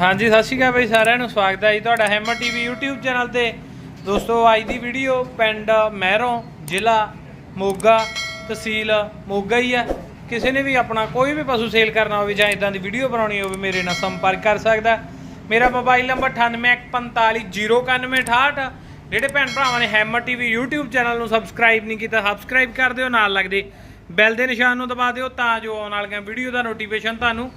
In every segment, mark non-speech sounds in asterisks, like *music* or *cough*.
ਹਾਂਜੀ, ਸਤਿ ਸ਼੍ਰੀ ਅਕਾਲ ਬਈ ਸਾਰਿਆਂ ਨੂੰ, ਸਵਾਗਤ ਹੈ ਜੀ ਤੁਹਾਡਾ ਹੈਮਰ ਟੀਵੀ YouTube ਚੈਨਲ ਤੇ। ਦੋਸਤੋ, ਅੱਜ ਦੀ ਵੀਡੀਓ ਪਿੰਡ ਮਹਿਰੋਂ ਜ਼ਿਲ੍ਹਾ ਮੋਗਾ ਤਹਿਸੀਲ ਮੋਗਾ ਹੀ ਹੈ। ਕਿਸੇ ਨੇ ਵੀ ਆਪਣਾ ਕੋਈ ਵੀ ਪਸ਼ੂ ਸੇਲ ਕਰਨਾ ਹੋਵੇ ਜਾਂ ਇਦਾਂ ਦੀ ਵੀਡੀਓ ਬਣਾਉਣੀ ਹੋਵੇ, ਮੇਰੇ ਨਾਲ ਸੰਪਰਕ ਕਰ ਸਕਦਾ ਮੇਰਾ ਮੋਬਾਈਲ ਨੰਬਰ 9815409168 ਜਿਹੜੇ ਭੈਣ ਭਰਾਵਾਂ ਨੇ ਹੈਮਰ ਟੀਵੀ YouTube ਚੈਨਲ ਨੂੰ ਸਬਸਕ੍ਰਾਈਬ ਨਹੀਂ ਕੀਤਾ ਸਬਸਕ੍ਰਾਈਬ ਕਰ ਦਿਓ, ਨਾਲ ਲੱਗਦੇ ਬੈਲ ਦੇ ਨਿਸ਼ਾਨ ਨੂੰ ਦਬਾ ਦਿਓ, ਤਾਂ ਜੋ ਆਉਣ ਵਾਲੀਆਂ ਵੀਡੀਓ ਦਾ ਨੋਟੀਫਿਕੇਸ਼ਨ ਤੁਹਾਨੂੰ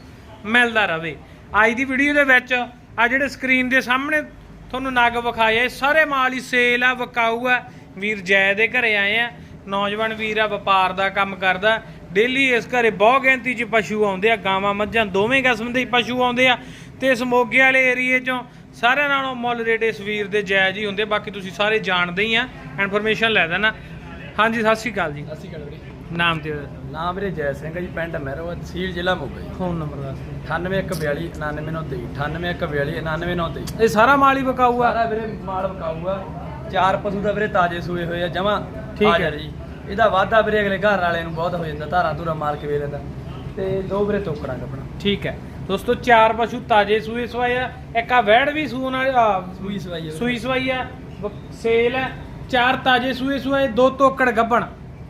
ਮਿਲਦਾ ਰਹੇ। ਅੱਜ ਦੀ ਵੀਡੀਓ ਦੇ ਵਿੱਚ ਆ ਜਿਹੜੇ ਸਕਰੀਨ ਦੇ ਸਾਹਮਣੇ ਤੁਹਾਨੂੰ ਨਗ ਵਿਖਾਏ ਇਹ ਸਾਰੇ ਮਾਲ ਹੀ ਸੇਲ ਆ, ਵਿਕਾਊ ਆ। ਵੀਰ ਜੈ ਦੇ ਘਰੇ ਆਏ ਆ। ਨੌਜਵਾਨ ਵੀਰ ਆ, ਵਪਾਰ ਦਾ ਕੰਮ ਕਰਦਾ। ਡੇਲੀ ਇਸ ਘਰੇ ਬਹੁਤ ਗਿਣਤੀ 'ਚ ਪਸ਼ੂ ਆਉਂਦੇ ਆ, ਗਾਵਾਂ ਮੱਝਾਂ ਦੋਵੇਂ ਕਿਸਮ ਦੇ ਪਸ਼ੂ ਆਉਂਦੇ ਆ। ਤੇ ਇਸ ਮੋਗੇ ਵਾਲੇ ਏਰੀਏ 'ਚੋਂ ਸਾਰਿਆਂ ਨਾਲੋਂ ਮੁੱਲ ਰੇਟ ਇਸ ਵੀਰ ਦੇ ਜਾਇਜ਼ ਹੀ ਹੁੰਦੇ ਬਾਕੀ ਤੁਸੀਂ ਸਾਰੇ ਜਾਣਦੇ ਹੀ ਆ। ਇਨਫੋਰਮੇਸ਼ਨ ਲੈ ਦੇਣਾ। ਹਾਂਜੀ, ਸਤਿ ਸ਼੍ਰੀ ਅਕਾਲ ਜੀ। ਸਤਿ ਸ਼੍ਰੀ ਅਕਾਲ ਵੀਰੇ। ਨਾਮ ਤੇ ਨਾਮ ਵੀਰੇ ਜੈ ਸਿੰਘ ਹੈ ਜੀ ਪਿੰਡ ਮਹਿਰੋ ਤਹਿਸੀਲ ਜ਼ਿਲ੍ਹਾ ਮੋਗਾ ਜੀ ਫੋਨ ਨੰਬਰ ਦੱਸ ਦਿਓ। 9142 99923 9842 99923 ਇਹ ਸਾਰਾ ਮਾਲ ਹੀ ਵਿਕਾਊ ਆ ਸਾਰਾ ਵੀਰੇ ਮਾਲ ਵਿਕਾਊਗਾ। ਚਾਰ ਪਸ਼ੂ ਦਾ ਵੀਰੇ ਤਾਜੇ ਸੂਏ ਹੋਏ ਆ ਜਮਾ ਠੀਕ ਹੈ। ਜੀ। ਇਹਦਾ ਵਾਧਾ ਵੀਰੇ ਅਗਲੇ ਘਰ ਵਾਲੇ ਨੂੰ ਬਹੁਤ ਹੋ ਜਾਂਦਾ ਧਾਰਾਂ ਧੂਰਾ ਮਾਰ ਕੇ ਵੇ ਲੈਂਦਾ ਤੇ ਦੋ ਵੀਰੇ ਤੋਕੜਾਂ ਕੱਪਣਾ। ਠੀਕ ਹੈ। ਦੋਸਤੋ ਚਾਰ ਪਸ਼ੂ ਤਾਜੇ ਸੂਏ ਸਵਾਏ ਆ ਇੱਕ ਆ ਵੈੜ ਵੀ ਸੂਣ ਆ, ਸੂਈ ਸਵਾਈ ਵੀਰੇ। ਸੂਈ ਸਵਾਈ ਆ ਸੇਲ ਹੈ। ਚਾਰ ਤਾਜੇ ਸੂਏ ਸਵਾਏ ਦੋ ਤੋਕੜ ਗੱਬਣ।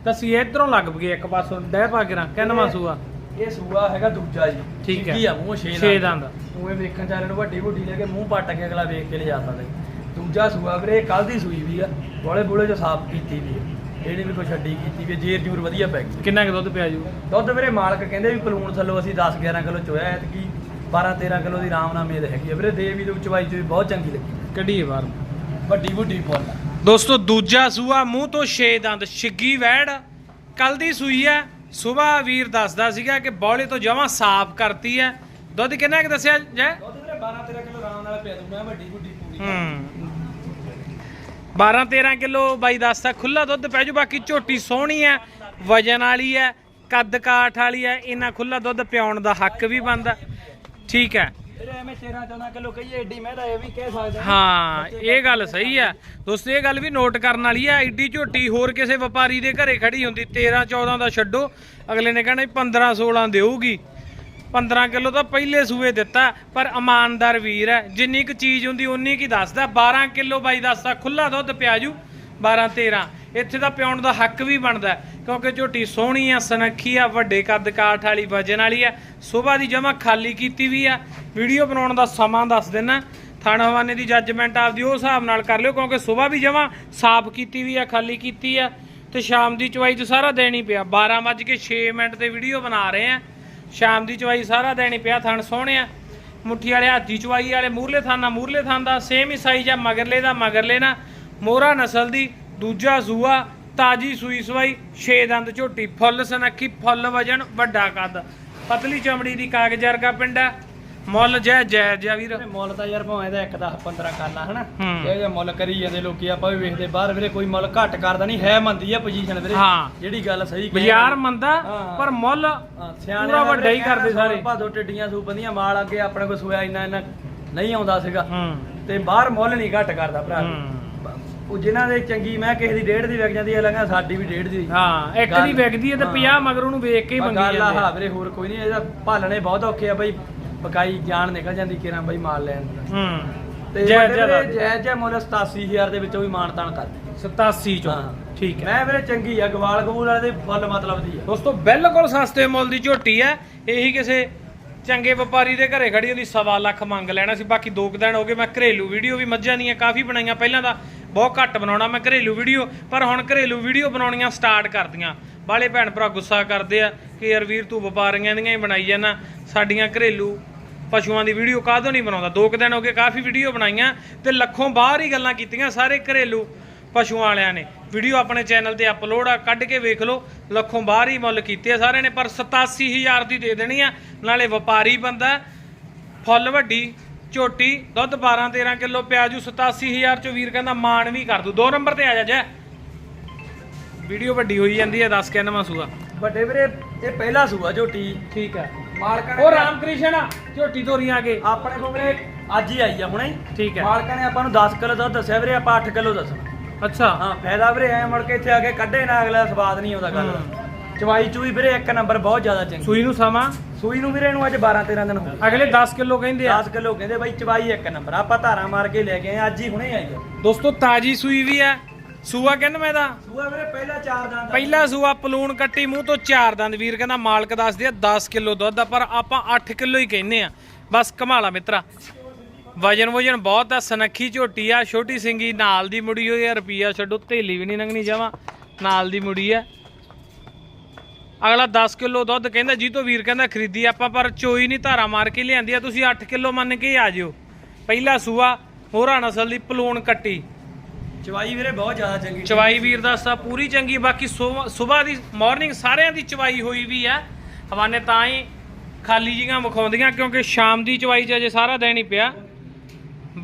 ਤਸੀ ਇਧਰੋਂ ਲੱਗ ਗਏ ਇੱਕ ਪਾਸੋਂ ਡਹਿ ਪਾ ਕੇ ਰਾਂ ਕਿੰਨਵਾ ਸੂਆ? ਇਹ ਸੂਆ ਹੈਗਾ ਦੂਜਾ ਜੀ। ਠੀਕ ਹੈ। ਆ ਮੂੰਹ ਛੇ ਛੇ ਦੰਦ। ਉਵੇਂ ਵੇਖਣ ਚਾਰੇ ਨੂੰ ਵੱਡੀ ਵੱਡੀ ਲੈ ਕੇ ਮੂੰਹ ਪੱਟ ਕੇ ਅਗਲਾ ਵੇਖ ਕੇ ਲਿਜਾ ਸਕਦਾ ਜੀ। ਦੂਜਾ ਸੂਆ ਵੀਰੇ ਕੱਲ ਦੀ ਸੂਈ ਵੀ ਆ। ਬੋਲੇ ਬੋਲੇ ਚ ਸਾਫ਼ ਕੀਤੀ ਵੀ ਆ। ਇਹਨੇ ਵੀ ਕੋਈ ਛੱਡੀ ਕੀਤੀ ਵੀ ਆ, ਜੇਰ ਜੂਰ ਵਧੀਆ ਪੈ ਗਈ। ਕਿੰਨਾ ਕੁ ਦੁੱਧ ਪਿਆ ਜੂ? ਦੁੱਧ ਵੀਰੇ ਮਾਲਕ ਕਹਿੰਦੇ ਵੀ ਪਲੂਣ ਥੱਲੋਂ ਅਸੀਂ 10 11 ਕਿਲੋ ਚੋਇਆ ਐਤਕੀ 12 13 ਕਿਲੋ ਦੀ ਆਰਾਮ ਨਾਲ ਮੇਦ ਹੈਗੀ ਆ। ਵੀਰੇ ਦੇ ਵੀ ਦੇ ਚਵਾਈ ਚ ਵੀ ਬਹੁਤ ਚੰਗੀ ਲੱਗੀ। ਕੱਢੀਏ ਬਾਹਰ। ਵੱਡੀ ਵੱਡੀ ਫੁੱਲ ਆ। ਦੋਸਤੋ ਦੂਜਾ ਸੂਆ ਮੂੰਹ ਤੋਂ ਛੇ ਦੰਦ। ਛਿੱਗੀ ਵੈੜ ਕੱਲ ਦੀ ਸੂਈ ਹੈ। ਸਵੇਰ ਵੀਰ ਦੱਸਦਾ ਸੀਗਾ ਕਿ ਬੌਲੇ ਤੋਂ ਜਮਾਂ ਸਾਫ਼ ਕਰਤੀ ਹੈ। ਦੁੱਧ ਕਿੰਨਾ ਕੁ ਦੱਸਿਆ ਜੈ? ਦੁੱਧ ਵੀਰੇ 12 13 ਕਿਲੋ ਆਰਾਮ ਨਾਲ ਪਿਆ ਦੂੰ ਮੈਂ ਵੱਡੀ ਵੱਡੀ ਪੂਰੀ ਹੂੰ। 12 13 ਕਿਲੋ ਬਾਈ ਦੱਸਦਾ ਖੁੱਲਾ ਦੁੱਧ ਪੈ ਜੂ ਬਾਕੀ ਝੋਟੀ ਸੋਹਣੀ ਹੈ ਵਜਨ ਵਾਲੀ ਹੈ ਕੱਦ ਕਾਠ ਵਾਲੀ ਹੈ ਇਹਨਾਂ ਖੁੱਲਾ ਦੁੱਧ ਪਿਆਉਣ ਦਾ ਹੱਕ ਵੀ ਬਣਦਾ। ਠੀਕ ਹੈ। ਵੀਰੇ ਐਵੇਂ 13 14 ਕਿਲੋ ਕਹੀਏ ਇਹ ਵੀ ਕਹਿ ਸਕਦੇ ਹਾਂ। ਇਹ ਗੱਲ ਸਹੀ ਆ। ਦੋਸਤੋ ਇਹ ਗੱਲ ਵੀ ਨੋਟ ਕਰਨ ਵਾਲੀ ਆ ਐਡੀ ਝੋਟੀ ਹੋਰ ਕਿਸੇ ਵਪਾਰੀ ਦੇ ਘਰੇ ਖੜੀ ਹੁੰਦੀ 13 14 ਦਾ ਛੱਡੋ ਅਗਲੇ ਨੇ ਕਹਿਣਾ 15 16 ਦੇਊਗੀ। 15 ਕਿਲੋ ਤਾਂ ਪਹਿਲੇ ਸੂਏ ਦਿੱਤਾ ਪਰ ਇਮਾਨਦਾਰ ਵੀਰ ਹੈ ਜਿੰਨੀ ਕੁ ਚੀਜ਼ ਹੁੰਦੀ ਉਨੀ ਕੀ ਦੱਸਦਾ 12 ਕਿਲੋ ਬਾਈ ਦੱਸਦਾ ਖੁੱਲਾ ਦੁੱਧ ਪਿਆਜੂ 12 13 ਇੱਥੇ ਤਾਂ ਪਿਆਉਣ ਦਾ ਹੱਕ ਵੀ ਬਣਦਾ ਕਿਉਂਕਿ ਝੋਟੀ ਸੋਹਣੀ ਆ ਸਨੱਖੀ ਆ ਵੱਡੇ ਕੱਦ ਕਾਠ ਵਾਲੀ ਵਜਨ ਵਾਲੀ ਆ ਸਵੇਰ ਦੀ ਜਮਾ ਖਾਲੀ ਕੀਤੀ ਵੀ ਆ ਵੀਡੀਓ ਬਣਾਉਣ ਦਾ ਸਮਾਂ ਦੱਸ ਦੇਣਾ ਥਾਣਾ ਹਵਾਨੇ ਦੀ ਜੱਜਮੈਂਟ ਆਪਦੀ ਉਹ ਹਿਸਾਬ ਨਾਲ ਕਰ ਲਿਓ, ਕਿਉਂਕਿ ਸਵੇਰ ਵੀ ਜਮਾ ਸਾਫ਼ ਕੀਤੀ ਵੀ ਆ, ਖਾਲੀ ਕੀਤੀ ਆ, ਤੇ ਸ਼ਾਮ ਦੀ ਚਵਾਈ ਚ ਸਾਰਾ ਦੇਣੀ ਪਿਆ। 12:06 ਮਿੰਟ ਤੇ ਵੀਡੀਓ ਬਣਾ ਰਹੇ ਆ। ਸ਼ਾਮ ਦੀ ਚਵਾਈ ਸਾਰਾ ਦੇਣੀ ਪਿਆ, ਥਣ ਸੋਹਣੇ ਆ। ਮੁੱਠੀ ਵਾਲੇ ਹਾਥੀ ਚਵਾਈ ਵਾਲੇ ਮੂਰਲੇ ਥਾਂ ਨਾਲ ਮੂਰਲੇ ਥਾਂ ਦਾ ਸੇਮ ਹੀ ਸਾਈਜ਼ ਆ, ਮਗਰਲੇ ਦਾ ਮਗਰਲੇ ਨਾ। ਮੋਹਰਾ ਨਸਲ ਦੀ, ਦੂਜਾ ਸੂਆ, ਤਾਜੀ ਸੂਈ ਸਵਾਈ, ਛੇ ਦੰਦ ਝੋਟੀ, ਫੁੱਲ ਸਨੱਖੀ, ਫੁੱਲ ਵਜਨ, ਵੱਡਾ ਕੱਦ। ਪਤਲੀ ਚਮੜੀ ਦੀ ਕਾਗਜ਼ਰਗਾ ਪਿੰਡਾ ਮੁੱਲ ਜੈ ਜੈ ਜੈ ਵੀਰ ਮੁੱਲ ਤਾਂ ਯਾਰ ਭਾਵੇਂ ਇਹਦਾ 1 10 15 ਕਰਨਾ ਹਨਾ ਹੂੰ। ਇਹ ਜੇ ਮੁੱਲ ਕਰੀ ਜਾਂਦੇ ਲੋਕੀ ਆਪਾਂ ਵੀ ਵੇਖਦੇ ਬਾਹਰ ਵੀਰੇ ਕੋਈ ਮੁੱਲ ਘੱਟ ਕਰਦਾ ਨਹੀਂ ਹੈ ਮੰਦੀ ਆ ਪੋਜੀਸ਼ਨ ਵੀਰੇ ਹਾਂ। ਜਿਹੜੀ ਗੱਲ ਸਹੀ ਕਹੀ ਬਾਜ਼ਾਰ ਮੰਦਾ ਹਾਂ। ਪਰ ਮੁੱਲ ਹਾਂ, ਸਿਆਣੇ ਦਾ ਵੱਡਾ ਹੀ ਕਰਦੇ ਸਾਰੇ। ਭਾਦੋ ਟਿੱਡੀਆਂ ਸੂਪੰਦੀਆਂ ਮਾਲ ਅੱਗੇ ਆਪਣੇ ਕੋਲ ਸੋਇਆ ਇੰਨਾ ਇੰਨਾ ਨਹੀਂ ਆਉਂਦਾ ਸੀਗਾ ਹੂੰ ਤੇ ਬਾਹਰ ਮੁੱਲ ਨਹੀਂ ਘੱਟ ਕਰਦਾ ਭਰਾ ਹੂੰ। ਉਹ ਜਿਨ੍ਹਾਂ ਦੇ ਚੰਗੀ ਮੈਂ ਕਿਸੇ ਦੀ ਡੇਢ ਦੀ ਵਿਕ ਜਾਂਦੀ ਹੈ ਲੰਗਾ ਸਾਡੀ ਵੀ ਡੇਢ ਦੀ ਹਾਂ ਇੱਕ ਦੀ ਵਿਕਦੀ ਹੈ ਤੇ ਹਾਂ। 50 ਮਗਰ ਉਹਨੂੰ ਵੇਖ ਕੇ ਹੀ ਮੰਗੀ ਜਾਂਦੇ ਆ ਆ। ਵੀਰੇ ਹੋਰ ਕੋਈ ਨਹੀਂ ਇਹਦਾ ਭਾਲਣੇ ਬਹੁਤ ਔਖੇ ਆ ਬਈ ਪਕਾਈ ਜਾਨ ਨਿਕਲ ਜਾਂਦੀ ਕਿਰਾਂ ਬਈ ਮਾਲ ਲੈਣ ਦਾ ਹੂੰ। ਤੇ ਜੈ ਜੈ ਵੀਰੇ ਜੈ ਜੈ ਮੁੱਲ 87000 ਦੇ ਵਿੱਚੋਂ ਵੀ ਮਾਨ ਤਾਨ ਕਰਦੇ 87 ਚੋਂ। ਠੀਕ ਹੈ। ਮੈਂ ਵੀਰੇ ਚੰਗੀ ਆ ਗਵਾਲ ਗਬੂਲ ਵਾਲੇ ਦੇ ਫੁੱਲ ਮਤਲਬ ਦੀ ਆ। ਦੋਸਤੋ ਬਿਲਕੁਲ ਸਸਤੇ ਮੁੱਲ ਦੀ ਝੋਟੀ ਹੈ। ਇਹੀ ਕਿਸੇ ਚੰਗੇ ਵਪਾਰੀ ਦੇ ਘਰੇ ਖੜੀ ਉਹਦੀ ਸਵਾ ਲੱਖ ਮੰਗ ਲੈਣਾ ਸੀ। ਬਾਕੀ ਦੋ ਕੁ ਦਿਨ ਹੋ ਗਏ ਮੈਂ ਘਰੇਲੂ ਵੀਡੀਓ ਵੀ ਮੱਝਾਂ ਦੀਆਂ ਕਾਫੀ ਬਣਾਈਆਂ। ਪਹਿਲਾਂ ਤਾਂ ਬਹੁਤ ਘੱਟ ਬਣਾਉਣਾ ਮੈਂ ਘਰੇਲੂ ਵੀਡੀਓ ਪਰ ਹੁਣ ਘਰੇਲੂ ਵੀਡੀਓ ਬਣਾਉਣੀਆਂ ਸਟਾਰਟ ਕਰਦੀਆਂ। ਬਾਲੇ ਭੈਣ ਭਰਾ ਗੁੱਸਾ ਕਰਦੇ ਆ ਕਿ ਯਾਰ ਵੀਰ ਤੂੰ ਵਪਾਰੀਆਂ ਦੀਆਂ ਹੀ ਬਣਾਈ ਜਾਂਦਾ ਸਾਡੀਆਂ ਘਰੇਲੂ ਪਸ਼ੂਆਂ ਦੀ ਵੀਡੀਓ ਕਾਹਦੋਂ ਨਹੀਂ ਬਣਾਉਂਦਾ? ਦੋ ਕੁ ਦਿਨ ਹੋ ਗਏ ਕਾਫੀ ਵੀਡੀਓ ਬਣਾਈਆਂ ਤੇ ਲੱਖੋਂ ਬਾਹਰ ਹੀ ਗੱਲਾਂ ਕੀਤੀਆਂ ਸਾਰੇ ਘਰੇਲੂ ਪਸ਼ੂਆਂ ਵਾਲਿਆਂ ਨੇ। ਵੀਡੀਓ ਆਪਣੇ ਚੈਨਲ ਤੇ ਅਪਲੋਡ ਆ ਕੱਢ ਕੇ ਵੇਖ ਲਓ। ਲੱਖੋਂ ਬਾਹਰ ਹੀ ਮੁੱਲ ਕੀਤੇ ਆ ਸਾਰਿਆਂ ਨੇ ਪਰ 87000 ਦੀ ਦੇ ਦੇਣੀ ਆ। ਨਾਲੇ ਵਪਾਰੀ ਬੰਦਾ ਫੁੱਲ ਵੱਡੀ ਝੋਟੀ ਦੁੱਧ 12 13 ਕਿਲੋ ਪਿਆਜੂ 87000 ਚੋਂ ਵੀਰ ਕਹਿੰਦਾ ਮਾਣ ਵੀ ਕਰ ਦੂ। ਦੋ ਨੰਬਰ ਤੇ ਆ ਜਾ ਜੈ। ਵੀਡੀਓ ਵੱਡੀ ਹੋਈ ਜਾਂਦੀ ਹੈ ਦੱਸ ਕੇ ਨਵਾਂ ਸੂਆ। ਵੱਡੇ ਵੀਰੇ ਇਹ ਪਹਿਲਾ ਸੂਆ ਝੋਟੀ। ਠੀਕ ਹੈ ਮਾਲਕਾਂ ਨੇ ਉਹ ਰਾਮਕ੍ਰਿਸ਼ਨ ਆ ਝੋਟੀ ਤੋਰੀਆਂ ਆ ਕੇ। ਆਪਣੇ ਕੋਲ ਵੀਰੇ ਅੱਜ ਹੀ ਆਈ ਆ ਹੁਣੇ। ਠੀਕ ਹੈ। ਮਾਲਕਾਂ ਨੇ ਆਪਾਂ ਨੂੰ 10 ਕਿਲੋ ਦੁੱਧ ਦੱਸਿਆ ਵੀਰੇ ਆਪਾਂ 8 ਕਿਲੋ ਦੱਸਣਾ। ਅੱਛਾ। ਹਾਂ ਫਾਇਦਾ ਵੀਰੇ ਐ ਮੁੜ ਕੇ ਇੱਥੇ ਆ ਕੇ ਕੱਢੇ ਨਾ ਅਗਲਾ ਸਵਾਦ ਨਹੀਂ ਆਉਂਦਾ ਗੱਲ ਦਾ। ਚਵਾਈ ਚੂਈ ਵੀਰੇ ਇੱਕ ਨੰਬਰ ਬਹੁਤ ਜ਼ਿਆਦਾ ਚੰਗੀ। ਸੂਈ ਨੂੰ ਸਮਾਂ? ਸੂਈ ਨੂੰ ਵੀਰੇ ਇਹਨੂੰ ਅੱਜ 12 13 ਦਿਨ ਹੋ ਗਏ। ਅਗਲੇ 10 ਕਿਲੋ ਕਹਿੰਦੇ ਆ। 10 ਕਿਲੋ ਕਹਿੰਦੇ ਬਾਈ ਚਵਾਈ ਇੱਕ ਨੰਬਰ। ਆਪਾਂ ਧਾਰਾਂ ਮਾਰ ਕੇ ਲੈ ਕੇ ਆਏ ਅੱਜ ਹੀ ਹੁਣੇ ਆਈ ਆ। ਦੋਸਤੋ ਤਾਜੀ ਸੂਈ ਵੀ ਆ। ਸੂਆ ਕਹਿੰਦਾ ਮੈਂ ਦਾ ਸੂਆ ਵੀਰੇ ਪਹਿਲਾ ਚਾਰ ਦਿਨ ਦਾ ਪਹਿਲਾ ਸੂਆ ਪਲੂਣ ਕੱਟੀ ਮੂੰਹ ਤੋਂ ਚਾਰ ਦੰਦ। ਵੀਰ ਕਹਿੰਦਾ ਮਾਲਕ ਦੱਸਦੇ ਆ 10 ਕਿਲੋ ਦੁੱਧ ਆ ਪਰ ਆਪਾਂ 8 ਕਿਲੋ ਹੀ ਕਹਿੰਨੇ ਆ। ਬਸ ਕਮਾਲਾ ਮਿੱਤਰਾ। ਵਜਨ ਵਜਨ ਬਹੁਤ ਆ ਸਨੱਖੀ ਝੋਟੀ ਆ ਛੋਟੀ ਸਿੰਗੀ ਨਾਲ ਦੀ ਮੁੜੀ ਹੋਈ ਆ ਰੁਪਈਆ ਛੱਡੋ ਥੇਲੀ ਵੀ ਨਹੀਂ ਲੰਘਣੀ ਜਾਵਾਂ ਨਾਲ ਦੀ ਮੁੜੀ ਆ। ਅਗਲਾ 10 ਕਿਲੋ ਦੁੱਧ ਕਹਿੰਦਾ ਜੀ ਤੋਂ ਵੀਰ ਕਹਿੰਦਾ ਖਰੀਦੀ ਆਪਾਂ ਪਰ ਚੋਈ ਨਹੀਂ ਧਾਰਾ ਮਾਰ ਕੇ ਲਿਆਂਦੀ ਆ ਤੁਸੀਂ 8 ਕਿਲੋ ਮੰਨ ਕੇ ਆ ਜਿਓ। ਪਹਿਲਾ ਸੂਆ ਹੋਰਾ ਨਸਲ ਦੀ ਪਲੂਣ ਕੱਟੀ। ਚਵਾਈ ਵੀਰੇ ਬਹੁਤ ਜ਼ਿਆਦਾ ਚੰਗੀ ਚਵਾਈ ਵੀਰ ਦੱਸਦਾ ਪੂਰੀ ਚੰਗੀ ਬਾਕੀ ਸਵੇਰ ਦੀ ਮਾਰਨਿੰਗ ਸਾਰਿਆਂ ਦੀ ਚਵਾਈ ਹੋਈ ਵੀ ਆ ਹਵਾਨੇ ਤਾਂ ਹੀ ਖਾਲੀ ਜੀਆਂ ਵਿਖਾਉਂਦੀਆਂ ਕਿਉਂਕਿ ਸ਼ਾਮ ਦੀ ਚਵਾਈ 'ਚ ਅਜੇ ਸਾਰਾ ਦਿਨ ਹੀ ਪਿਆ।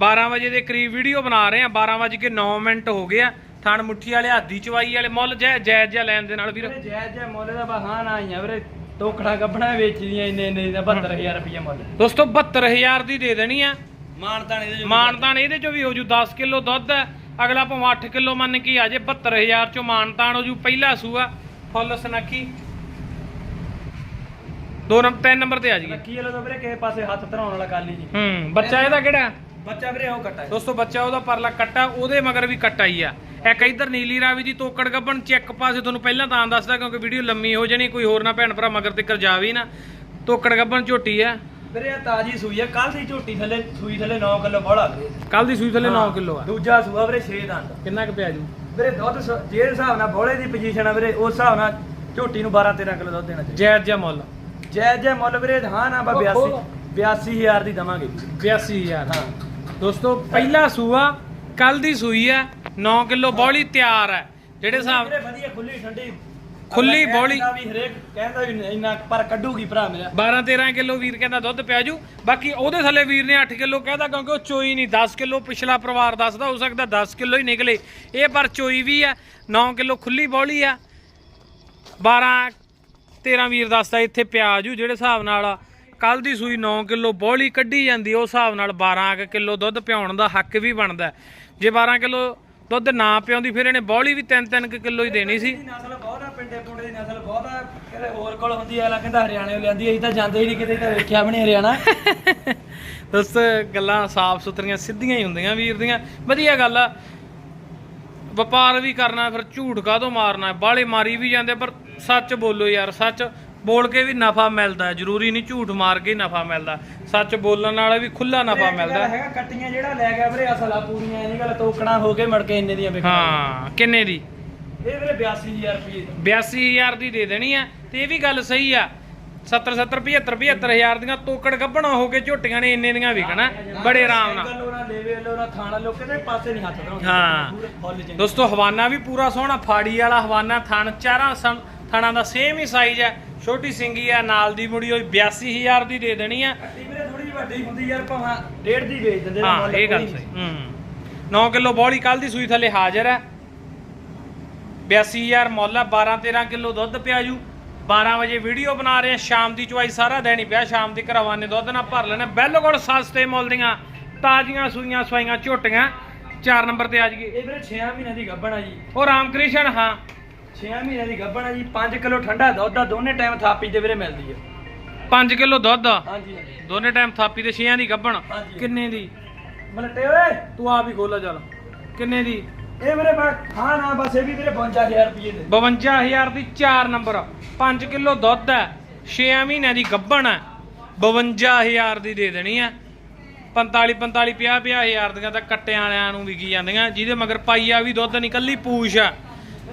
12 ਵਜੇ ਦੇ ਕਰੀਬ ਵੀਡੀਓ ਬਣਾ ਰਹੇ ਆ 12 ਵਜੇ ਕੇ 9 ਮਿੰਟ ਹੋ ਗਏ ਆ। ਥਣ ਮੁੱਠੀ ਵਾਲੇ ਹਾਦੀ ਚਵਾਈ ਵਾਲੇ ਮੁੱਲ ਜੈ ਜਾਇਜ਼ ਜਿਹਾ ਲੈਣ ਦੇ ਨਾਲ ਵੀਰ। ਵੀਰੇ ਜੈ ਜੈ ਮੁੱਲ ਦਾ ਬਹਾਨਾ ਆਈਆਂ ਵੀਰੇ ਟੋਕੜਾ ਗੱਬਣਾ ਵੇਚਦੀਆਂ ਇੰਨੇ ਇੰਨੇ ਦਾ 72000 ਰੁਪਏ ਮੁੱਲ। ਦੋਸਤੋ 72000 ਦੀ ਦੇ ਦੇਣੀ ਆ। ਮਾਨਤਾਨ ਇਹਦੇ ਜੋ ਮਾਨਤਾਨ ਇਹਦੇ ਚੋਂ ਵੀ ਹੋ ਜੂ 10 ਕਿਲੋ ਦੁੱਧ ਹੈ। ਅਗਲਾ ਭਾਵੇਂ 8 ਕਿਲੋ ਮੰਨ ਕੇ ਆ ਜੇ 72000 ਚੋਂ ਮਾਨਤਾਨ ਹੋ ਜੂ ਪਹਿਲਾ ਸੂਆ ਫੁੱਲ ਸਨੱਖੀ। ਦੋ ਨੰਬਰ ਤਿੰਨ ਨੰਬਰ ਤੇ ਆ ਜੀ ਲੱਕੀ ਵਾਲਾ ਤਾਂ ਵੀਰੇ ਕਿਸੇ ਪਾਸੇ ਹੱਥ ਧਰਾਉਣ ਵਾਲਾ ਗੱਲ ਨਹੀਂ ਹੂੰ ਬੱਚਾ ਇਹਦਾ ਕਿਹੜਾ? ਬੱਚਾ ਵੀਰੇ ਉਹ ਕੱਟਾ ਦੋਸਤੋ ਬੱਚਾ ਉਹਦਾ ਪਰਲਾ ਕੱਟਾ ਉਹਦੇ ਮਗਰ ਵੀ ਕੱਟਾ ਹੀ ਆ। ਇੱਕ ਇਧਰ ਨੀਲੀ ਰਾਵੀ ਦੀ ਤੋਕੜ ਗੱਬਣ ਚੈੱਕ ਪਾਸੇ ਤੁਹਾਨੂੰ ਪਹਿਲਾਂ ਤਾਂ ਦੱਸਦਾ ਕਿਉਂਕਿ ਵੀਡੀਓ ਲੰਮੀ ਹੋ ਜਾਣੀ ਕੋਈ ਹੋਰ ਨਾ ਭੈਣ ਭਰਾ ਮਗਰ ਤੇ ਕਰ ਜਾਵੇ ਨਾ। ਤੋਕੜ ਗੱਬਣ ਝੋਟੀ ਆ। ਵੀਰੇ ਇਹ ਤਾਜੀ ਸੂਈ ਆ। ਕੱਲ ਦੀ ਝੋਟੀ ਥੱਲੇ ਸੂਈ ਥੱਲੇ 9 ਕਿਲੋ ਬੋਲਾ ਵੀਰੇ। ਕੱਲ ਦੀ ਸੂਈ ਥੱਲੇ 9 ਕਿਲੋ ਆ। ਦੂਜਾ ਸੂਆ ਵੀਰੇ 6 ਦੰਦ। ਕਿੰਨਾ ਕੁ ਪਿਆ ਜੂ? ਵੀਰੇ ਦੁੱਧ ਸ- ਜਿਹੜੇ ਹਿਸਾਬ ਨਾਲ ਬੋਲੇ ਦੀ ਪੋਜੀਸ਼ਨ ਆ ਵੀਰੇ ਉਸ ਹਿਸਾਬ ਨਾਲ ਝੋਟੀ ਨੂੰ 12 13 ਕਿਲੋ ਦੁੱਧ ਦੇਣਾ ਚਾਹੀਦਾ। ਜਾਇਜ਼ ਜਿਹਾ ਮੁੱਲ। ਜੈ ਜੈ ਮੁੱਲ ਵੀਰੇ ਹਾਂ ਨਾ ਬਾ ਉਹ 82 ਖੋਲ। 82000 ਦੀ ਦਵਾਂਗੇ 82000 ਹਾਂ। ਦੋਸਤੋ ਪਹਿਲਾ ਸੂਆ ਕੱਲ ਦੀ ਸੂਈ ਹੈ 9 ਕਿਲੋ ਬੌਲੀ ਤਿਆਰ ਹੈ ਜਿਹੜੇ ਹਿਸਾਬ ਵੀਰੇ ਵਧੀਆ ਖੁੱਲੀ ਠੰਡੀ ਖੁੱਲੀ ਅਗਲਾ ਬੋਲੀ। ਕਹਿੰਦਾ ਵੀ ਹਰੇਕ ਕਹਿੰਦਾ ਵੀ ਇੰਨਾ ਪਰ ਕੱਢੂਗੀ ਭਰਾ ਮੇਰਾ। 12 13 ਕਿਲੋ ਵੀਰ ਕਹਿੰਦਾ ਦੁੱਧ ਪਿਆ ਜੂ। ਬਾਕੀ ਉਹਦੇ ਥੱਲੇ ਵੀਰ ਨੇ 8 ਕਿਲੋ ਕਹਿਦਾ ਕਿਉਂਕਿ ਉਹ ਚੋਈ ਨਹੀਂ। 10 ਕਿਲੋ ਪਿਛਲਾ ਪਰਿਵਾਰ ਦੱਸਦਾ ਹੋ ਸਕਦਾ 10 ਕਿਲੋ ਹੀ ਨਿਕਲੇ। ਇਹ ਪਰ ਚੋਈ ਵੀ ਆ 9 ਕਿਲੋ ਖੁੱਲੀ ਬੌਲੀ ਆ। 12 13 ਵੀਰ ਦੱਸਦਾ ਇੱਥੇ ਪਿਆ ਜੂ ਜਿਹੜੇ ਹਿਸਾਬ ਨਾਲ ਕੱਲ ਦੀ ਸੂਈ 9 ਕਿਲੋ ਬੌਲੀ ਕੱਢੀ ਜਾਂਦੀ ਉਸ ਹਿਸਾਬ ਨਾਲ 12 ਕਿਲੋ ਦੁੱਧ ਪਿਆਉਣ ਦਾ ਹੱਕ ਵੀ ਬਣਦਾ। ਜੇ 12 ਕਿਲੋ ਦੁੱਧ ਨਾ ਪਿਆਉਂਦੀ ਫਿਰ ਇਹਨੇ ਬੌਲੀ ਵੀ 3-3 ਕਿਲੋ ਹੀ ਦੇਣੀ ਸੀ। ਨਸਲ ਪਿੰਡੇ ਪੁੰਡੇ ਦੀ ਨਸਲ ਬਹੁਤ ਆ ਕਿਤੇ ਹੋਰ ਕੋਲ ਹੁੰਦੀ ਆ ਲਾ ਕਹਿੰਦਾ ਹਰਿਆਣੇ ਲਿਆਂਦੀ ਅਸੀਂ ਤਾਂ ਜਾਂਦੇ ਹੀ ਨਹੀਂ ਕਿਤੇ ਤਾਂ ਵੇਖਿਆ ਵੀ ਨਹੀਂ ਹਰਿਆਣਾ। *laughs* ਦੋਸਤ ਗੱਲਾਂ ਸਾਫ਼ ਸੁਥਰੀਆਂ ਸਿੱਧੀਆਂ ਹੀ ਹੁੰਦੀਆਂ ਵੀਰ ਦੀਆਂ। ਵਧੀਆ ਗੱਲ ਆ। ਵਪਾਰ ਵੀ ਕਰਨਾ ਫਿਰ ਝੂਠ ਕਾਹਦੋਂ ਮਾਰਨਾ? ਬਾਲੇ ਮਾਰੀ ਵੀ ਜਾਂਦੇ ਪਰ ਸੱਚ ਬੋਲੋ ਯਾਰ ਸੱਚ ਬੋਲ ਕੇ ਵੀ ਨਫਾ ਮਿਲਦਾ। ਜ਼ਰੂਰੀ ਨਹੀਂ ਝੂਠ ਮਾਰ ਕੇ ਨਫਾ ਮਿਲਦਾ। ਸੱਚ ਬੋਲਣ ਨਾਲ ਵੀ ਖੁੱਲਾ ਨਫਾ ਮਿਲਦਾ। ਹੈਗਾ ਕੱਟੀਆਂ ਜਿਹੜਾ ਲੈ ਗਿਆ ਵੀਰੇ ਅਸਲ ਪੂਰੀਆਂ ਇਹ ਨਹੀਂ ਗੱਲ ਤੋਕਣਾ ਹੋ ਕੇ ਮੜ ਕੇ ਇੰਨੇ ਦੀਆਂ ਵਿਕਣਾ ਹਾਂ ਕਿੰਨੇ ਦੀ? ਇਹ ਵੀਰੇ 82000 ਰੁਪਏ ਦੀ। 82000 ਦੀ ਦੇ ਦੇਣੀ ਆ ਤੇ ਇਹ ਵੀ ਗੱਲ ਸਹੀ ਆ। 70 70 75 75000 ਦੀਆਂ ਤੋਕੜ ਗੱਭਣਾ ਹੋ ਕੇ ਝੋਟੀਆਂ ਨੇ ਇੰਨੇ ਦੀਆਂ ਵਿਕਣਾ ਬੜੇ ਆਰਾਮ ਨਾਲ। ਗੱਲ ਉਹਨਾਂ ਲੇਵੇ ਲੋਰਾ ਥਾਣਾ ਲੋਕ ਕਹਿੰਦੇ ਪਾਸੇ ਨਹੀਂ ਹੱਥ ਧਰਾਉਂਦੇ ਹਾਂ। ਦੋਸਤੋ ਹਵਾਨਾ ਵੀ ਪੂਰਾ ਸੋਹਣਾ ਫਾੜੀ ਵਾਲਾ ਹਵਾਨਾ ਥਣ ਚਾਰਾਂ ਥਣਾਂ ਦਾ ਸੇਮ ਹੀ ਸਾਈਜ਼ ਹੈ ਛੋਟੀ ਸਿੰਗੀ ਆ ਨਾਲ ਦੀ ਮੁੜੀ ਹੋਈ 82000 ਦੀ ਦੇ ਦੇਣੀ ਆ। ਥੋੜੀ ਵੱਡੀ ਹੁੰਦੀ ਯਾਰ ਭਾਵੇਂ ਡੇਢ ਦੀ ਵੇਚ ਦਿੰਦੇ ਹਾਂ ਇਹ ਗੱਲ ਸਹੀ। ਹੂੰ। 9 ਕਿਲੋ ਬੋਲੀ ਕੱਲ ਦੀ ਸੂਈ ਥੱਲੇ ਹਾਜ਼ਰ ਹੈ 82000 ਮੁੱਲ ਆ 12 13 ਕਿਲੋ ਦੁੱਧ ਪਿਆ ਜੂ 12 ਵਜੇ ਵੀਡੀਓ ਬਣਾ ਰਹੇ ਆ ਸ਼ਾਮ ਦੀ ਚੁਆਈ ਸਾਰਾ ਦਿਨ ਹੀ ਪਿਆ ਸ਼ਾਮ ਦੀ ਘਰਵਾਨੇ ਦੁੱਧ ਨਾਲ ਭਰ ਲੈਣਾ। ਬਿਲਕੁਲ ਸਸਤੇ ਮੁੱਲ ਦੀਆਂ ਤਾਜ਼ੀਆਂ ਸੂਈਆਂ ਸਵਾਈਆਂ ਝੋਟੀਆਂ। 4 ਨੰਬਰ ਤੇ ਆ ਜੀਏ ਇਹ ਵੀਰੇ 6 ਮਹੀਨੇ ਦੀ ਗੱਭਣ ਆ ਜੀ। ਉਹ ਰਾਮਕ੍ਰਿਸ਼ਨ ਹਾਂ। 6 ਮਹੀਨੇ ਦੀ ਗੱਭਣ ਆ ਜੀ। 5 ਕਿਲੋ ਠੰਡਾ ਦੁੱਧ ਆ ਦੋਨੇ ਟਾਈਮ ਥਾਪੀ ਤੇ ਵੀਰੇ ਮਿਲਦੀ ਆ। 5 ਕਿਲੋ ਦੁੱਧ ਹਾਂਜੀ ਦੋਨੇ ਟਾਈਮ ਥਾਪੀ ਤੇ ਛੇਆਂ ਦੀ ਗੱਭਣ। ਕਿੰਨੇ ਦੀ? ਮਲਟੇ ਓਏ। ਤੂੰ ਆਪ ਹੀ ਖੋਲਾ ਚੱਲ। ਕਿੰਨੇ ਦੀ? ਇਹ ਵੀਰੇ ਮੈਂ ਹਾਂ ਨਾ ਬਸ ਇਹ ਵੀ ਵੀਰੇ 52000 ਰੁਪਏ ਦੇ। 52000 ਦੀ 4 ਨੰਬਰ। 5 ਕਿਲੋ ਦੁੱਧ ਹੈ 6 ਮਹੀਨਿਆਂ ਦੀ ਗੱਭਣ ਹੈ। 52000 ਦੀ ਦੇ ਦੇਣੀ ਹੈ। 45 45 50 50 ਹਜ਼ਾਰ ਦੀਆਂ ਤਾਂ ਕੱਟਿਆਂ ਵਾਲਿਆਂ ਨੂੰ ਵਿਕੀ ਜਾਂਦੀਆਂ ਜਿਹਦੇ ਮਗਰ ਪਾਈਆ ਵੀ ਦੁੱਧ ਨਿਕਲੀ ਪੂਛ ਆ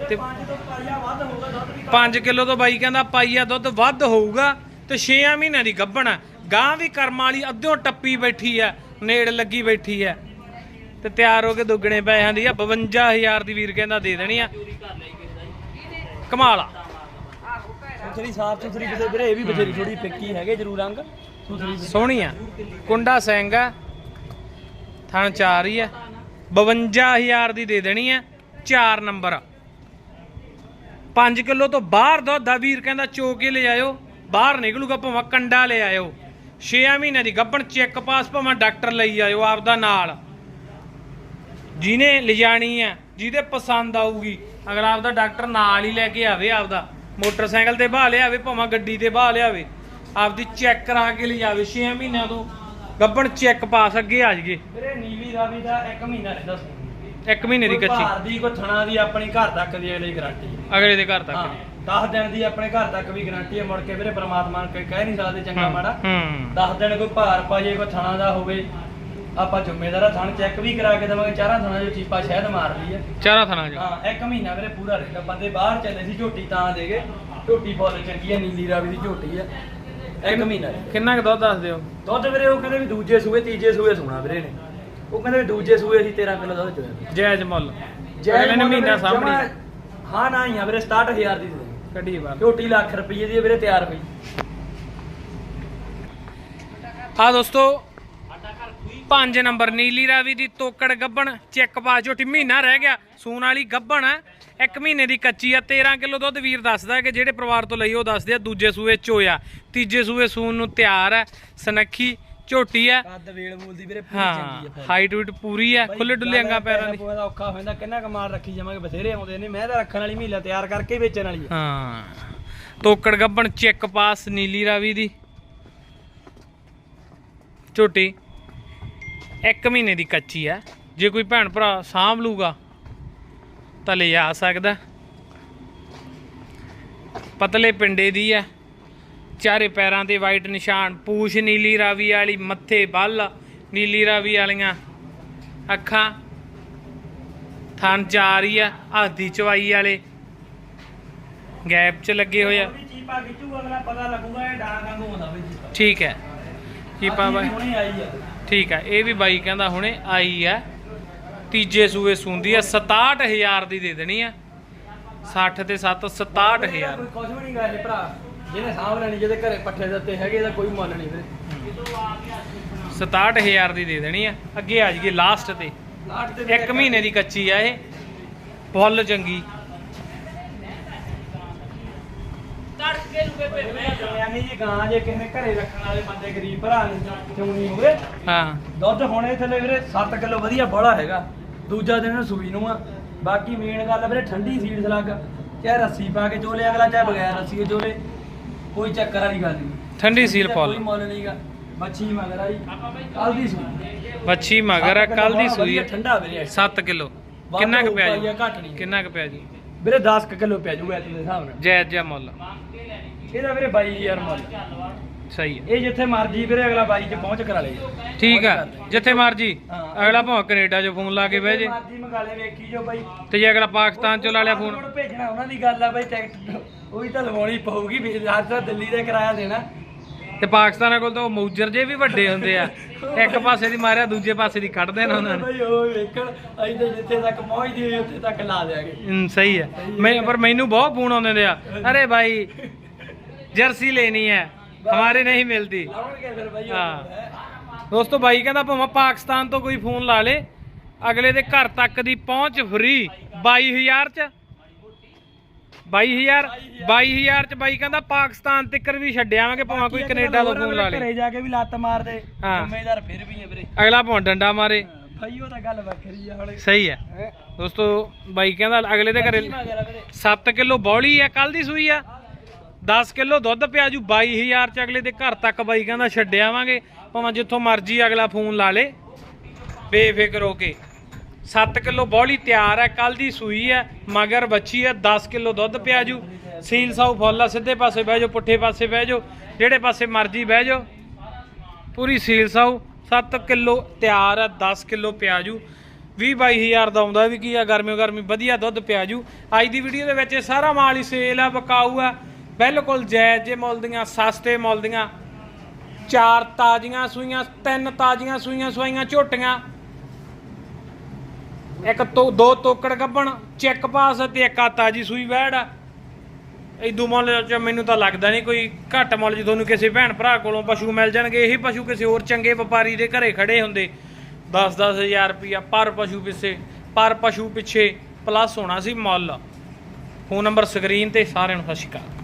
ਤੇ 5 ਤੋਂ ਪਾਇਆ ਵੱਧ ਹੋਊਗਾ ਦੁੱਧ ਵੀ 5 ਕਿਲੋ ਤੋਂ ਬਾਈ ਕਹਿੰਦਾ ਪਾਈਆ ਦੁੱਧ ਵੱਧ ਹੋਊਗਾ ਤੇ 6 ਮਹੀਨਿਆਂ ਦੀ ਗੱਭਣ ਹੈ। ਗਾਂ ਵੀ ਕਰਮਾਂ ਵਾਲੀ ਅੱਧਿਓਂ ਟੱਪੀ ਬੈਠੀ ਆ ਨੇੜ ਲੱਗੀ ਬੈਠੀ ਆ ਤੇ ਤਿਆਰ ਹੋ ਕੇ ਦੁੱਗਣੇ ਪੈਸਿਆਂ ਦੀ ਆ 52000 ਦੀ ਵੀਰ ਕਹਿੰਦਾ ਦੇ ਦੇਣੀ ਆ। ਕਮਾਲ ਆ। ਸੁਥਰੀ ਸਾਫ਼ ਸੁਥਰੀ ਕਿਤੇ ਵੀਰੇ ਇਹ ਵੀ ਬਥੇਰੀ ਥੋੜੀ ਫਿੱਕੀ ਹੈਗੇ ਜਰੂਰ ਰੰਗ। ਸੁਥਰੀ ਸੋਹਣੀ ਆ। ਕੁੰਡਾ ਸਿੰਘ ਆ ਥਣ ਚਾਰ ਹੀ ਆ। 52000 ਦੀ ਦੇ ਦੇਣੀ ਆ 4 ਨੰਬਰ 5 ਕਿਲੋ ਤੋਂ ਬਾਹਰ ਦੁੱਧ ਆ ਵੀਰ ਕਹਿੰਦਾ ਚੋ ਕੇ ਲੈ ਆਇਓ ਬਾਹਰ ਨਿਕਲੂਗਾ ਭਾਵੇਂ ਕੰਡਾ ਲੈ ਆਇਓ। 6 ਮਹੀਨਿਆਂ ਦੀ ਗੱਭਣ ਚੈੱਕ ਪਾਸ ਭਾਵੇਂ ਡਾਕਟਰ ਲਈ ਆਇਓ ਆਪਦਾ ਨਾਲ। ਜਿਹਨੇ ਲਿਜਾਣੀ ਆ ਜਿਹਦੇ ਪਸੰਦ ਆਊਗੀ ਅਗਰ ਆਪਦਾ ਡਾਕਟਰ ਨਾਲ ਹੀ ਲੈ ਕੇ ਆਵੇ ਆਪਦਾ ਮੋਟਰਸਾਈਕਲ ਤੇ ਬਾਹ ਲਿਆਵੇ ਭਾਵੇਂ ਗੱਡੀ ਤੇ ਬਾਹ ਲਿਆਵੇ ਆਪਦੀ ਚੈੱਕ ਕਰਾ ਕੇ ਲਿਜਾਵੇ 6 ਮਹੀਨਿਆਂ ਤੋਂ ਗੱਬਣ ਚੈੱਕ ਪਾਸ ਅੱਗੇ ਆ ਜਗੇ ਵੀਰੇ ਨੀਲੀ ਰਾਵੀ ਦਾ 1 ਮਹੀਨਾ ਰਹਿੰਦਾ ਸੀ। ਇੱਕ ਮਹੀਨੇ ਦੀ ਕੱਚੀ। ਭਾਰ ਦੀ ਕੋਈ ਥਣਾ ਦੀ ਆਪਣੀ ਘਰ ਤੱਕ ਦੀ ਅਗਲੀ ਗਾਰੰਟੀ ਅਗਲੇ ਦੇ ਘਰ ਤੱਕ ਹਾਂ 10 ਦਿਨ ਦੀ ਆਪਣੇ ਘਰ ਤੱਕ ਵੀ ਗਾਰੰਟੀ ਹੈ ਮੁੜ ਕੇ ਵੀਰੇ ਪ੍ਰਮਾਤਮਾ ਨੂੰ ਕਹਿ ਨਹੀਂ ਸਕਦੇ ਚੰਗਾ ਮਾੜਾ। ਹੂੰ। 10 ਦਿਨ ਕੋਈ ਭਾਰ ਪਾ ਜੇ ਕੋਈ ਥਣਾ ਦਾ ਹੋਵੇ ਆਪਾਂ ਜ਼ਿੰਮੇਦਾਰ ਥਣ ਚੈੱਕ ਵੀ ਕਰਾ ਕੇ ਦੇਵਾਂਗੇ ਚਾਰਾਂ ਥਣਾ ਜੋ ਚੀਪਾ ਸ਼ਹਿਦ ਮਾਰ ਲਈ ਹੈ ਚਾਰਾ ਥਣਾ ਚ? ਹਾਂ ਇੱਕ ਮਹੀਨਾ ਵੀਰੇ ਪੂਰਾ ਰਹੇਗਾ ਬੰਦੇ ਬਾਹਰ ਚੱਲੇ ਸੀ ਝੋਟੀ ਤਾਂ ਦੇਗੇ। ਝੋਟੀ ਬਹੁਤ ਚੰਗੀ ਹੈ ਨੀਲੀ ਰਾਵੀ ਦੀ ਝੋਟੀ ਹੈ ਇੱਕ ਮਹੀਨਾ ਰਹੇਗਾ। ਕਿੰਨਾ ਕੁ ਦੁੱਧ ਦੱਸ ਦਿਓ? ਦੁੱਧ ਵੀਰੇ ਉਹ ਕਹਿੰਦੇ ਵੀ ਦੂਜੇ ਸੂਏ ਤੀਜੇ ਸੂਏ ਸੋਣਾ ਵੀਰੇ ਨੇ। ਉਹ ਕਹਿੰਦੇ ਵੀ ਦੂਜੇ ਸੂਏ ਅਸੀਂ 13 ਕਿਲੋ ਦੁੱਧ ਚੋਇਆ ਜਾਇਜ਼ ਮੁੱਲ। ਅਗਲੇ ਨੇ ਮਹੀਨਾ ਸਾਹਮਣੇ ਹਾਂ ਨਾ ਹੀ ਆ ਵੀਰੇ 67000 ਦੀ ਦੇ ਦੇ ਕੱਢੀ ਬਾਹਰ। ਝੋਟੀ ਲੱਖ ਰੁਪਏ ਦੀ ਹੈ ਵੀਰੇ ਤਿਆਰ ਪਈ। ਆ ਦੋਸਤੋ 5 ਨੰਬਰ ਨੀਲੀ ਰਾਵੀ ਦੀ ਤੋਕੜ ਗੱਬਣ ਚੈੱਕ ਪਾ ਝੋਟੀ ਮਹੀਨਾ ਰਹਿ ਗਿਆ ਸੂਣ ਵਾਲੀ ਗੱਬਣ ਇੱਕ ਮਹੀਨੇ ਦੀ ਕੱਚੀ ਆ 13 ਕਿਲੋ ਦੁੱਧ ਵੀਰ ਦੱਸਦਾ ਕਿ ਜਿਹੜੇ ਪਰਿਵਾਰ ਤੋਂ ਲਈ ਉਹ ਦੱਸਦੇ ਆ ਦੂਜੇ ਸੂਏ ਚੋਇਆ ਤੀਜੇ ਸੂਏ ਸੂਣ ਨੂੰ ਤਿਆਰ ਹੈ ਸਨੱਖੀ ਝੋਟੀ ਹੈ। ਕੱਦ ਵੇਲ ਬੋਲ ਦੀ ਵੀਰੇ ਪੂਰੀ ਚੰਗੀ ਹਾਈਟ ਵੀਟ ਪੂਰੀ ਹੈ ਖੁੱਲੇ ਡੁੱਲੇ ਅੰਗਾ ਪੈਰਾਂ ਦੀ। ਦਾ ਔਖਾ ਹੋ ਜਾਂਦਾ ਕਿੰਨਾ ਕਮਾਲ ਰੱਖੀ ਜਾਵਾਂਗੇ ਬਥੇਰੇ ਆਉਂਦੇ ਨੇ ਮੈਂ ਤਾਂ ਰੱਖਣ ਵਾਲੀ ਮਹੀਲਾ ਤਿਆਰ ਕਰਕੇ ਹੀ ਵੇਚਣ ਵਾਲੀ ਹਾਂ ਤੋਕੜ ਗੱਬਣ ਚੈੱਕ ਪਾਸ ਨੀਲੀ ਰਾਵੀ ਦੀ। ਝੋਟੀ। ਇੱਕ ਮਹੀਨੇ ਦੀ ਕੱਚੀ ਆ। ਜੇ ਕੋਈ ਭੈਣ ਭਰਾ ਸਾਂਭ ਲੂਗਾ ਤਾਂ ਲੈ ਆ ਸਕਦਾ। ਪਤਲੇ ਪਿੰਡੇ ਦੀ ਆ। ਚਾਰੇ ਪੈਰਾਂ ਤੇ ਵਾਈਟ ਨਿਸ਼ਾਨ ਪੂਛ ਨੀਲੀ ਰਾਵੀ ਵਾਲੀ ਮੱਥੇ ਬੱਲ ਨੀਲੀ ਰਾਵੀ ਵਾਲੀਆਂ ਅੱਖਾਂ। ਥਣ ਚਾਰ ਹੀ ਆ ਹੱਥ ਚਵਾਈ ਵਾਲੇ। ਗੈਪ 'ਚ ਲੱਗੇ ਹੋਏ ਆ। ਉਹਦੀ ਚੀਪਾ ਖਿੱਚੂ ਅਗਲਾ ਪਤਾ ਲੱਗੂਗਾ ਇਹ ਡਾਂਗ ਵਾਂਗੂ ਹੁੰਦਾ ਬਈ ਚੀਪਾ। ਠੀਕ ਹੈ। ਚੀਪਾ ਬਾਈ ਹੁਣੇ ਆਈ ਆ। ਠੀਕ ਹੈ ਇਹ ਵੀ ਬਾਈ ਕਹਿੰਦਾ ਹੁਣੇ ਆਈ ਹੈ ਤੀਜੇ ਸੂਏ ਸੁੰਦੀ ਹੈ 67000 ਦੀ ਦੇ ਦੇਣੀ ਆ। 60 ਤੇ 7 67000 ਕੋਈ ਕੁਝ ਵੀ ਨਹੀਂ ਗਾ ਇਹ ਭਰਾ। ਜਿਹਨੇ ਸਾਂਭ ਲੈਣੀ ਜਿਹਦੇ ਘਰੇ ਪੱਠੇ ਦਿੱਤੇ ਹੈਗੇ ਇਹਦਾ ਕੋਈ ਮੁੱਲ ਨਹੀਂ ਵੀਰੇ। 67000 ਦੀ ਦੇ ਦੇਣੀ ਆ। ਅੱਗੇ ਆ ਜੀਏ ਲਾਸਟ ਤੇ। ਇੱਕ ਮਹੀਨੇ ਦੀ ਕੱਚੀ ਆ ਇਹ। ਫੁੱਲ ਚੰਗੀ। ਯਾਨੀ ਜੀ ਗਾਂ ਜੇ ਕਿਸੇ ਨੇ ਘਰੇ ਰੱਖਣ ਵਾਲੇ ਬੰਦੇ ਗਰੀਬ ਭਰਾ ਨੇ ਚੁੰਨੀ ਹੋਵੇ ਹਾਂ। ਦੁੱਧ ਹੁਣੇ ਥੱਲੇ ਵੀਰੇ 7 ਕਿਲੋ ਵਧੀਆ ਬੜਾ ਹੈਗਾ ਦੂਜਾ ਦਿਨ ਇਹਨੂੰ ਸੂਈ ਨੂੰ ਆ। ਬਾਕੀ ਮੇਨ ਗੱਲ ਆ ਵੀਰੇ ਠੰਡੀ ਸੀਡ ਸਲੱਗ ਚਾਹੇ ਰੱਸੀ ਪਾ ਕੇ ਚੋਲੇ ਅਗਲਾ ਚਾਹੇ ਬਗੈਰ ਰੱਸੀ ਕੇ ਚੋਲੇ ਕੋਈ ਚੱਕਰ ਵਾਲੀ ਗੱਲ ਨਹੀਂ। ਠੰਡੀ ਸੀਲ ਕੋਈ ਫੁੱਲ। ਮੁੱਲ ਨਹੀਂਗਾ ਮੱਛੀ ਮਗਰ ਆਈ ਕੱਲ ਦੀ ਸੂਈ। ਵੱਛੀ ਮਗਰ ਆ ਕੱਲ ਦੀ ਸੂਈ ਆ। ਠੰਡਾ ਵੀਰੇ 7 ਕਿਲੋ। ਕਿੰਨਾ ਕੁ ਪਿਆ ਜੀ? ਘੱਟ ਨਹੀਂ। ਕਿੰਨਾ ਕੁ ਪਿਆ ਜੀ? ਵੀਰੇ 10 ਕਿਲੋ ਪਿਆ ਜੂਗਾ ਹਿਸਾਬ ਨਾਲ। ਮੁੱਲ। ਇਹਦਾ ਵੀਰੇ 22000 ਮੁੱਲ। ਸਹੀ ਹੈ। ਇਹ ਜਿੱਥੇ ਮਰਜ਼ੀ ਵੀਰੇ ਅਗਲਾ 22 ਚ ਪਹੁੰਚ ਕਰਾ ਲੇ। ਠੀਕ ਆ ਜਿੱਥੇ ਮਰਜ਼ੀ। ਹਾਂ। ਅਗਲਾ ਭਾਵੇਂ ਕੈਨੇਡਾ 'ਚ ਫੋਨ ਲਾ ਕੇ ਬਹਿ ਜੇ। ਮਰਜ਼ੀ ਮੰਗਾ ਲੈ ਵੇਖੀ ਜੋ ਬਾਈ। ਤੇ ਜੇ ਅਗਲਾ ਪਾਕਿਸਤਾਨ 'ਚੋਂ ਲਾ ਲਿਆ ਫੋਨ। ਭੇਜਣਾ ਉਹਨਾਂ ਦੀ ਗੱਲ ਆ ਬਾਈ ਟਿਕਟ ਉਹੀ ਤਾਂ ਲਵਾਉਣੀ ਪਊਗੀ ਵੀ ਤਾਂ ਦਿੱਲੀ ਦਾ ਕਿਰਾਇਆ ਦੇਣਾ। ਤੇ ਪਾਕਿਸਤਾਨਾਂ ਕੋਲ ਤਾਂ ਉਹ ਮੌਜਰ ਜੇ ਵੀ ਵੱਡੇ ਹੁੰਦੇ ਆ। ਇੱਕ ਪਾਸੇ ਦੀ ਮਾਰਿਆ ਦੂਜੇ ਪਾਸੇ ਦੀ ਕੱਢ ਦੇਣਾ ਉਹਨਾਂ ਨੇ। ਬਾਈ ਉਹ ਵੇਖਣ ਅਸੀਂ ਤਾਂ ਜਿੱਥੇ ਤੱਕ ਪਹੁੰਚਦੀ ਹੋਈ ਉੱਥੇ ਤੱਕ ਲਾ ਦੇਾਂਗੇ ਹਮ, ਸਹੀ ਹੈ। ਮੈਂ ਪਰ ਮੈਨੂੰ ਬਹੁਤ ਫੋਨ ਆਉਂਦੇ ਨੇ ਆ। ਅਰੇ ਭਾਈ ਜਰਸੀ ਲੈਣੀ ਹੈ। ਹਮਾਰੇ ਨਹੀਂ ਮਿਲਦੀ। ਲਾਉਣਗੇ ਫਿਰ ਬਾਈ ਉਹ ਹਾਂ। ਹੈਂ। ਦੋਸਤੋ ਬਾਈ ਕਹਿੰਦਾ ਭਾਵੇਂ ਪਾਕਿਸਤਾਨ ਤੋਂ ਕੋਈ ਫੋਨ ਲਾ ਲੇ ਅਗਲੇ ਦੇ ਘਰ ਤੱਕ ਦੀ ਪਹੁੰਚ ਫ੍ਰੀ 22000 ਚ। 22000 22000 ਚ ਬਾਈ ਕਹਿੰਦਾ ਪਾਕਿਸਤਾਨ ਤੱਕਰ ਵੀ ਛੱਡਿਆਵਾਂਗੇ ਭਾਵੇਂ ਕੋਈ ਕੈਨੇਡਾ ਤੋਂ ਫੋਨ ਲਾ ਲੇ। ਘਰੇ ਜਾ ਕੇ ਵੀ ਲੱਤ ਮਾਰ ਦੇ। ਜ਼ਿੰਮੇਦਾਰ ਫਿਰ ਵੀ ਹੈ ਵੀਰੇ। ਅਗਲਾ ਭਾਵੇਂ ਡੰਡਾ ਮਾਰੇ। ਭਾਈ ਉਹ ਤਾਂ ਗੱਲ ਵੱਖਰੀ ਆ ਹੁਣ ਸਹੀ ਹੈ। ਦੋਸਤੋ ਬਾਈ ਕਹਿੰਦਾ ਅਗਲੇ ਦੇ ਘਰੇ ਕੀ ਮੰਗ ਰਿਹਾ ਵੀਰੇ। 7 ਕਿਲੋ ਬੌਲੀ ਆ ਕੱਲ ਦੀ ਸੂਈ ਆ। 10 ਕਿਲੋ ਦੁੱਧ ਪਿਆ ਜੂ 22000 ਚ ਅਗਲੇ ਦੇ ਘਰ ਤੱਕ ਬਾਈ ਕਹਿੰਦਾ ਛੱਡ ਆਵਾਂਗੇ, ਭਾਵੇਂ ਜਿੱਥੋਂ ਮਰਜ਼ੀ ਅਗਲਾ ਫੋਨ ਲਾ ਲੇ। ਬੇਫਿਕਰ ਹੋ ਕੇ। 7 ਕਿਲੋ ਬੌਲੀ ਤਿਆਰ ਹੈ ਕੱਲ ਦੀ ਸੂਈ ਹੈ, ਮਗਰ ਬੱਚੀ ਹੈ 10 ਕਿਲੋ ਦੁੱਧ ਪਿਆ ਜੂ। ਸੀਲ ਸਾਊ ਫੁੱਲ ਆ, ਸਿੱਧੇ ਪਾਸੇ ਬਹਿ ਜਾਓ, ਪੁੱਠੇ ਪਾਸੇ ਬਹਿ ਜਾਓ, ਜਿਹੜੇ ਪਾਸੇ ਮਰਜ਼ੀ ਬਹਿ ਜਾਓ। ਪੂਰੀ ਸੀਲ ਸਾਊ 7 ਕਿਲੋ ਤਿਆਰ ਹੈ 10 ਕਿਲੋ ਪਿਆਜੂ 20 22000 ਦਾ ਆਉਂਦਾ ਵੀ ਕੀ ਆ ਗਰਮੀ ਗਰਮੀ ਵਧੀਆ ਦੁੱਧ ਪਿਆ ਜੂ। ਅੱਜ ਦੀ ਵੀਡੀਓ ਦੇ ਵਿੱਚ ਇਹ ਸਾਰਾ ਮਾਲ ਹੀ ਸੇਲ ਆ ਬਕਾਊ ਆ। ਬਿਲਕੁਲ ਜਾਇਜ਼ ਜੇ ਮੁੱਲ ਦੀਆਂ, ਸਸਤੇ ਮੁੱਲ ਦੀਆਂ। ਚਾਰ ਤਾਜ਼ੀਆਂ ਸੂਈਆਂ, ਤਿੰਨ ਤਾਜ਼ੀਆਂ ਸੂਈਆਂ, ਸਵਾਈਆਂ ਝੋਟੀਆਂ। ਇੱਕ ਤੋਂ ਦੋ ਤੋਕੜ ਗੱਬਣ, ਚੈੱਕ ਪਾਸ ਤੇ ਇੱਕ ਆ ਤਾਜੀ ਸੂਈ ਵੈੜ। ਆ ਇਦੂ ਮੁੱਲ ਚ ਮੈਨੂੰ ਤਾਂ ਲੱਗਦਾ ਨਹੀਂ ਕੋਈ ਘੱਟ ਮੁੱਲ 'ਚ ਤੁਹਾਨੂੰ ਕਿਸੇ ਭੈਣ ਭਰਾ ਕੋਲੋਂ ਪਸ਼ੂ ਮਿਲ ਜਾਣਗੇ। ਇਹੀ ਪਸ਼ੂ ਕਿਸੇ ਹੋਰ ਚੰਗੇ ਵਪਾਰੀ ਦੇ ਘਰੇ ਖੜੇ ਹੁੰਦੇ। 10-10 ਹਜ਼ਾਰ ਰੁਪਿਆ ਪਰ ਪਸ਼ੂ ਪਿੱਛੇ, ਪਰ ਪਸ਼ੂ ਪਿੱਛੇ ਪਲੱਸ ਹੋਣਾ ਸੀ ਮੁੱਲ। ਫੋਨ ਨੰਬਰ ਸਕਰੀਨ ਤੇ ਸਾਰਿਆਂ ਨੂੰ ਸਤਿ ਸ਼੍ਰੀ ਅਕਾਲ।